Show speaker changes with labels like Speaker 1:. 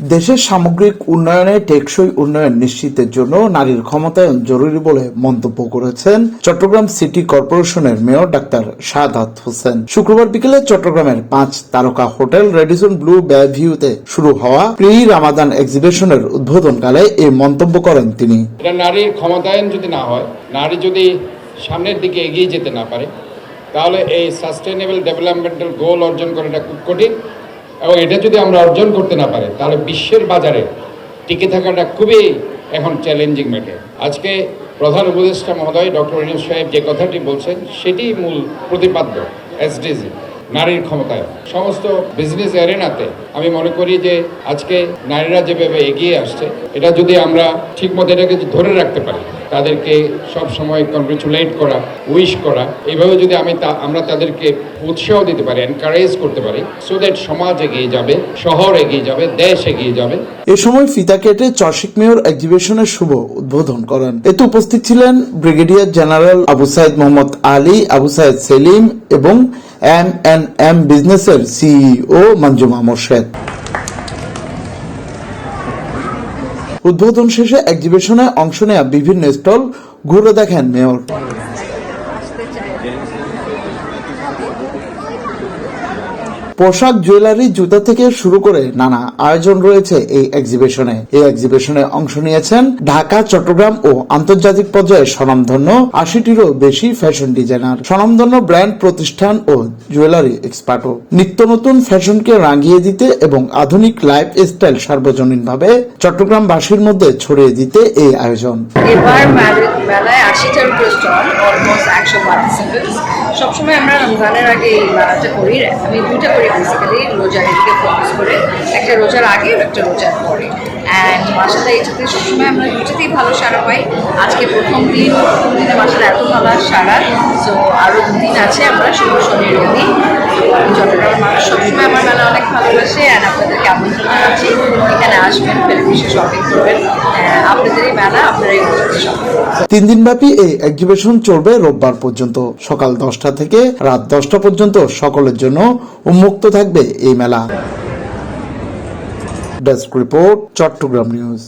Speaker 1: দেশের সামগ্রিক উন্নয়নে টেকসই উন্নয়ন নিশ্চিতের জন্য নারীর ক্ষমতায়ন জরুরি বলে মন্তব্য করেছেন চট্টগ্রাম সিটি কর্পোরেশনের মেয়র ডাক্তার শাহাদাত হোসেন। শুক্রবার বিকেলে চট্টগ্রামের পাঁচ তারকা হোটেল রেডিসন ব্লু ভিউতে শুরু হওয়া প্রি রামাদান এক্সিবিশনের উদ্বোধনকালে এই মন্তব্য করেন তিনি।
Speaker 2: নারীর ক্ষমতায়ন যদি না হয়, নারী যদি সামনের দিকে এগিয়ে যেতে না পারে, তাহলে এই সাস্টেনেবল ডেভেলপমেন্টাল গোল অর্জন করাটা খুব কঠিন। এবং এটা যদি আমরা অর্জন করতে না পারি, তাহলে বিশ্বের বাজারে টিকে থাকাটা খুবই এখন চ্যালেঞ্জিং ম্যাটার আজকে প্রধান উপদেষ্টা মহোদয় ডক্টর ইনুস সাহেব যে কথাটি বলছেন, সেটি মূল প্রতিপাদ্য এসডিজি নারীর ক্ষমতায়ন সমস্ত বিজনেস এরেনাতে আমি মনে করি যে আজকে নারীরা যেভাবে এগিয়ে আসছে, এটা যদি আমরা ঠিকমতো এটাকে ধরে রাখতে পারি, তাদেরকে সব সময় কংগ্রেচুলেট করা উইশ করা, এইভাবে যদি আমি তা, আমরা তাদেরকে উৎসাহ দিতে পারি এনকারেজ করতে পারি সো দ্যাট সমাজ এগিয়ে যাবে, শহর এগিয়ে যাবে, দেশ এগিয়ে যাবে।
Speaker 1: এ সময় ফিতা কেটে চশিক মেয়র এক্সিবিশনের শুভ উদ্বোধন করেন। এতে উপস্থিত ছিলেন ব্রিগেডিয়ার জেনারেল আবু সাইদ মোহাম্মদ আলী, আবু সাইদ সেলিম এবং এম এন এম বিজনেসের সিইও মঞ্জুমা মোর্শেদ। উদ্বোধন শেষে এক্সিবিশনে অংশ নেয়া বিভিন্ন স্টল ঘুরে দেখেন মেয়র। পোশাক জুয়েলারি জুতা থেকে শুরু করে নানা আয়োজন রয়েছে এই এক্সিবিশনে এই এক্সিবিশনে অংশ নিয়েছেন ঢাকা, চট্টগ্রাম ও আন্তর্জাতিক পর্যায়ে স্বনামধন্য আশিটিরও বেশি ফ্যাশন ডিজাইনার স্বনামধন্য ব্র্যান্ড প্রতিষ্ঠান ও জুয়েলারি এক্সপার্টও নিত্য নতুন ফ্যাশনকে রাঙিয়ে দিতে এবং আধুনিক লাইফ স্টাইল সার্বজনীনভাবে চট্টগ্রামবাসীর মধ্যে ছড়িয়ে দিতে এই আয়োজন।
Speaker 3: এবার মেলায় আশিটার অলমোস্ট একশো সবসময় আমরা রমজানের আগে এই মেলাটা করি। আমি দুইটা করি বেসিক্যালি রোজার দিকে ফোকাস করে। একটা রোজার আগে একটা রোজার পরে। অ্যান্ড মাসালা এটাতে সবসময় আমরা দুটাতেই ভালো সারা পাই। আজকে প্রথম দিন, প্রথম দিনে মাসালা এত ভালো সারা। সো আরও দুদিন আছে আমরা শুভ শনি রবি চট্টগ্রামের মানুষ সবসময় আমার মেলা অনেক ভালোবাসে। অ্যান্ড আপনাদেরকে আমন্ত্রণ জানাচ্ছি এখানে আসবেন ফেলিফিশে শপিং করবেন। আহ, দিন ব্যাপী
Speaker 1: তিন এই এক্সিবিশন চলবে রোববার পর্যন্ত। সকাল দশটা থেকে রাত দশটা পর্যন্ত সকলের জন্য উন্মুক্ত থাকবে এই মেলা। Desk report Chittagong news